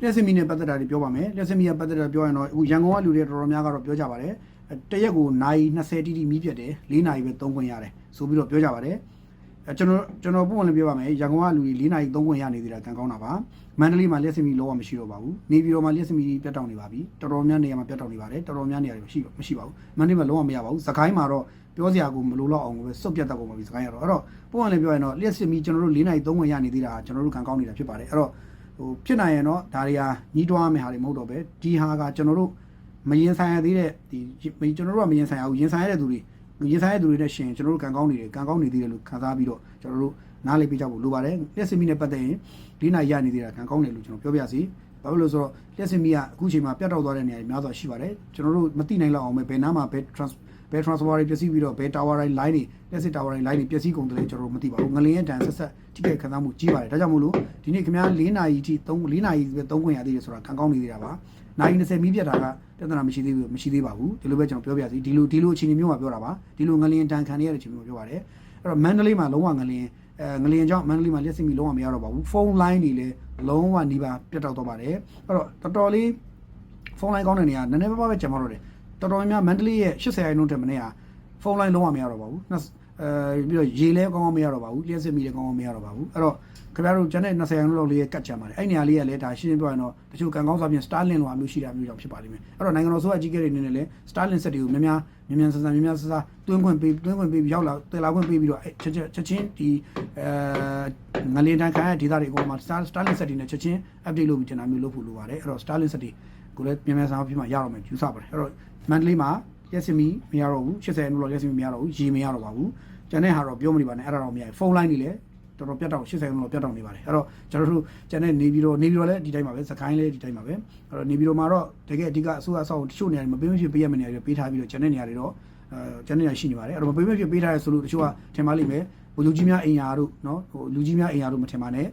လျှက်စစ်မီနဲ့ပတ်သက်တာတွေပြောပါမယ်လျှက်စစ်မီကပတ်သက်တာပြောရင်တော့အခုရန်ကုန်ကလူတွေတော်တော်များကတော့ပြောကြပါတယ်အဲတရက်ကိုနိုင်20တိတိမီးပြတ်တယ်4နိုင်ပဲသုံးခွင့်ရတယ်ဆိုပြီးတော့ပြောကြပါတယ်အဲကျွန်တော်ကျွန်တော်ပုံမှန်လည်းပြောပါမယ်ရန်ကုန်ကလူတွေ4နိုင်သုံးခွင့်ရနေသေးတာကံကောင်းတာပါမန္တလေးမှာလျှက်စစ်မီလောကမရှိတော့ပါဘူးနေပြည်တော်မှာလျှက်စစ်မီပြတ်တောက်နေပါပြီတော်တော်များနေရာမှာပြတ်တောက်နေပါတယ်တော်တော်များနေရာတွေမရှိမရှိပါဘူးမန္တလေးမှာလောကမရပါဘူးစကိုင်းမှာတော့ပြောစရာကိုမလိုတော့အောင်ပဲစုပ်ပြတ်တတ်ကုန်ပါပြီစကိုင်းကတော့အဲ့တော့ပုံမှန်လည်းပြောရင်တော့လျှက်စစ်မီကျွန်တော်တို့4နိုင်သုံးခွင့်ရနေသေးတာကျွန်တော်တို့ကံကောင်းနေတာဖြစ်ပါတယ်အဲ့တော့ ဟိုဖြစ်နိုင်ရင်တော့ဒါတွေဟာညီးတွားမယ့်ဟာတွေမဟုတ်တော့ပဲဒီဟာကကျွန်တော်တို့မရင်ဆိုင်ရသေးတဲ့ဒီကျွန်တော်တို့ကမရင်ဆိုင်ရဘူးရင်ဆိုင်ရတဲ့သူတွေရင်ဆိုင်ရတဲ့သူတွေနဲ့ရှင်ကျွန်တော်တို့ကံကောင်းနေတယ်ကံကောင်းနေသေးတယ်လို့ခံစားပြီးတော့ကျွန်တော်တို့နားလည်ပေးကြဖို့လိုပါတယ်လျှက်စင်မီနဲ့ပတ်သက်ရင်ဒီနိုင်ရနေသေးတာကံကောင်းတယ်လို့ကျွန်တော်ပြောပြစီဘာဖြစ်လို့လဲဆိုတော့လျှက်စင်မီကအခုချိန်မှာပြတ်တောက်သွားတဲ့နေရာတွေများစွာရှိပါတယ်ကျွန်တော်တို့မသိနိုင်လောက်အောင်ပဲဘယ်နားမှာဘယ် trans ဘယ် transfer တွေပျက်စီးပြီးတော့ဘယ် tower တွေ line တွေ လက်စစ် tower တွေ line တွေပျက်စီးကုန်တယ်လေကျွန်တော်တို့မသိပါဘူးငလင်းရဲ့တန်ဆက်ဆက်ထိခိုက်ခံစားမှုကြီးပါတယ်ဒါကြောင့်မို့လို့ဒီနေ့ခင်ဗျား၄နာရီထိ3 4နာရီပဲ3ခွင့်ရသေးတယ်ဆိုတာခံကောင်းနေသေးတာပါနိုင်20မီးပြတ်တာကပြဿနာမရှိသေးဘူးမရှိသေးပါဘူးဒီလိုပဲကျွန်တော်ပြောပြစီဒီလိုဒီလိုအချိန်မျိုးမှာပြောတာပါဒီလိုငလင်းတန်ခံရတဲ့အချိန်မျိုးပြောပါတယ်အဲ့တော့မန္တလေးမှာလုံးဝငလင်းအဲငလျင်ကြောင့်မန္တလေးမှာလက်စစ်မီလုံးဝမရတော့ပါဘူးဖုန်းလိုင်းတွေလည်းလုံးဝနီးပါးပြတ်တောက်တော့ပါတယ်အဲ့တော့တော်တော်လေးဖုန်းလိုင်းကောင်းတဲ့နေရာနည်းနည်းပါးပါးပဲကြံမတော့တယ် တော်တော်များများမန္တလေးရဲ့80ရာခိုင်နှုန်းတက်မနေဟာဖုန်းလိုင်းလုံးဝမရတော့ပါဘူးနှစ် အဲပြီးတော့ရေလဲကောင်းကောင်းမရတော့ပါဘူးလျှက်စစ်မီလည်းကောင်းကောင်းမရတော့ပါဘူးအဲ့တော့ခင်ဗျားတို့ကျန်တဲ့20ရာခိုင်နှုန်းလောက်လေးကတ်ကြံပါတယ်အဲ့နေရာလေးကလည်းဒါရှင်းရှင်းပြောရင်တော့တချို့ကံကောင်းစွာဖြင့် Starlink လိုအမျိုးရှိတာမျိုးကြောင့်ဖြစ်ပါလိမ့်မယ်အဲ့တော့နိုင်ငံတော်ဆိုအကြီးအကဲတွေအနေနဲ့လည်း Starlink ဆက်တွေကိုများများမြန်မြန်ဆန်ဆန်များများဆဆတွင်းခွင့်ပေးတွင်းခွင့်ပေးပြီးရောက်လာတည်လာခွင့်ပေးပြီးတော့အဲ့ချက်ချက်ချက်ချင်းဒီအဲငလင်တန်ခံရဒေတာတွေအကုန်မှာ Starlink ဆက်တွေနဲ့ချက်ချင်း update လုပ်ပြီးကျန်တာမျိုးလုပ်ဖို့လိုပါတယ်အဲ့တော့ Starlink ဆက်တွေကိုလည်းမြန်မြန်ဆန်ဆန်ဖြစ်မှရတော့မယ်ယူဆပါတယ်အဲ့တော့မန္တလေးမှာ ရက်စမီမရတော့ဘူး80လို့ရက်စမီမရတော့ဘူးရေမရတော့ပါဘူးကျန်တဲ့ဟာတော့ပြောမနေပါနဲ့အဲ့ဒါတော့မရဘူးဖုန်းလိုင်းတွေလည်းတော်တော်ပြတ်တောက်80လို့ပြတ်တောက်နေပါတယ်အဲ့တော့ကျွန်တော်တို့ကျန်တဲ့နေပြီးတော့နေပြီးတော့လည်းဒီတိုင်းပါပဲစကိုင်းလည်းဒီတိုင်းပါပဲအဲ့တော့နေပြီးတော့မှာတော့တကယ်အဓိကအစိုးရအဆောက်တချို့နေရာတွေမပေးမဖြစ်ပေးရမယ့်နေရာတွေပေးထားပြီးတော့ကျန်တဲ့နေရာတွေတော့အဲကျန်တဲ့နေရာရှိနေပါတယ်အဲ့တော့မပေးမဖြစ်ပေးထားရဆိုလို့တချို့ကထင်ပါလိမ့်မယ်ဟိုလူကြီးများအိမ်ယာတို့နော်ဟိုလူကြီးများအိမ်ယာတို့မထင်ပါနဲ့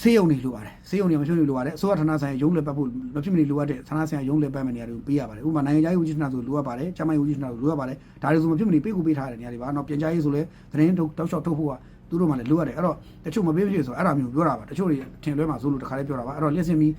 ဆေးရုံတွေလိုပါတယ်ဆေးရုံတွေမဖြစ်နေလိုပါတယ်အစိုးရဌာနဆိုင်ရာရုံးလက်ပတ်ဖို့မဖြစ်မနေလိုအပ်တဲ့ဌာနဆိုင်ရာရုံးလက်ပတ်မယ့်နေရာတွေကိုပေးရပါတယ်ဥပမာနိုင်ငံခြားရေးဝန်ကြီးဌာနဆိုလိုအပ်ပါတယ်ကျန်းမာရေးဝန်ကြီးဌာနဆိုလိုအပ်ပါတယ်ဒါတွေဆိုမဖြစ်မနေပေးကိုပေးထားတဲ့နေရာတွေပါနော်ပြန်ကြားရေးဆိုလဲသတင်းထုတ်တောက်လျှောက်ထုတ်ဖို့ကသူတို့မှလည်းလိုအပ်တယ်အဲ့တော့တချို့မပေးဖြစ်ဆိုအဲ့ဒါမျိုးပြောတာပါတချို့တွေထင်လွဲမှာဆိုလို့တခါလေးပြောတာပါအဲ့တော့လျှက်စင်ပြီး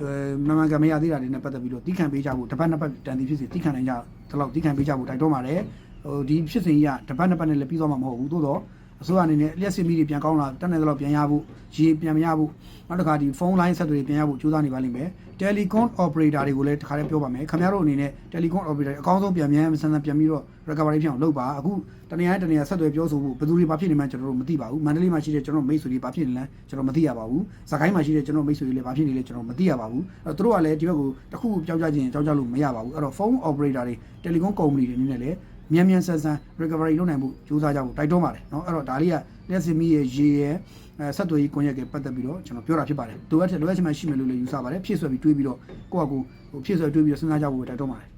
အဲမမှန်ကန်မရသေးတာတွေနဲ့ပတ်သက်ပြီးတော့တီးခံပေးကြဖို့တစ်ပတ်နှစ်ပတ်တန်တီဖြစ်စီတီးခံနိုင်ကြဒီလောက်တီးခံပေးကြဖို့တိုက်တွန်းပါတယ်ဟိုဒီဖြစ်စဉ်ကြီးကတစ်ပတ်နှစ်ပတ်နဲ့လည်းပြီးသွားမှာမဟုတ်ဘူးသို့တော့ အစိုးရအနေနဲ့လျှက်စစ်မီတွေပြန်ကောင်းလာတက်နေတော့ပြန်ရဖို့ရေပြန်မရဖို့နောက်တစ်ခါဒီဖုန်းလိုင်းဆက်တွေပြန်ရဖို့ကြိုးစားနေပါလိမ့်မယ် telecom operator တွေကိုလည်းတစ်ခါလေးပြောပါမယ်ခင်ဗျားတို့အနေနဲ့ telecom operator အကောင်းဆုံးပြန်မြန်ဆန်းဆန်းပြန်ပြီးတော့ recovery ဖြစ်အောင်လုပ်ပါအခုတနေရာတနေရာဆက်သွယ်ပြောဆိုဖို့ဘယ်သူတွေဘာဖြစ်နေမှန်းကျွန်တော်တို့မသိပါဘူးမန္တလေးမှာရှိတဲ့ကျွန်တော်မိတ်ဆွေတွေဘာဖြစ်နေလဲကျွန်တော်မသိရပါဘူးစကိုင်းမှာရှိတဲ့ကျွန်တော်မိတ်ဆွေတွေလည်းဘာဖြစ်နေလဲကျွန်တော်မသိရပါဘူးအဲ့တော့သူတို့ကလည်းဒီဘက်ကိုတစ်ခုခုကြောက်ကြခြင်းကြောက်ကြလို့မရပါဘူးအဲ့တော့ phone operator တွေ telecom company တွေအနေနဲ့လည်း မြန်မြန်ဆန်ဆန် recovery လုပ်နိုင်ဖို့ကြိုးစားကြဖို့တိုက်တွန်းပါတယ်เนาะအဲ့တော့ဒါလေးကလက်စမီရဲ့ရေရဲ့အဲဆက်သွယ်ရေးကွန်ရက်ကပတ်သက်ပြီးတော့ကျွန်တော်ပြောတာဖြစ်ပါတယ်လိုအပ်တဲ့လိုအပ်ချင်မှရှိမယ်လို့လည်းယူဆပါတယ်ဖြည့်ဆွဲပြီးတွေးပြီးတော့ကိုယ့်အကူဟိုဖြည့်ဆွဲတွေးပြီးတော့စဉ်းစားကြဖို့ပဲတိုက်တွန်းပါတယ်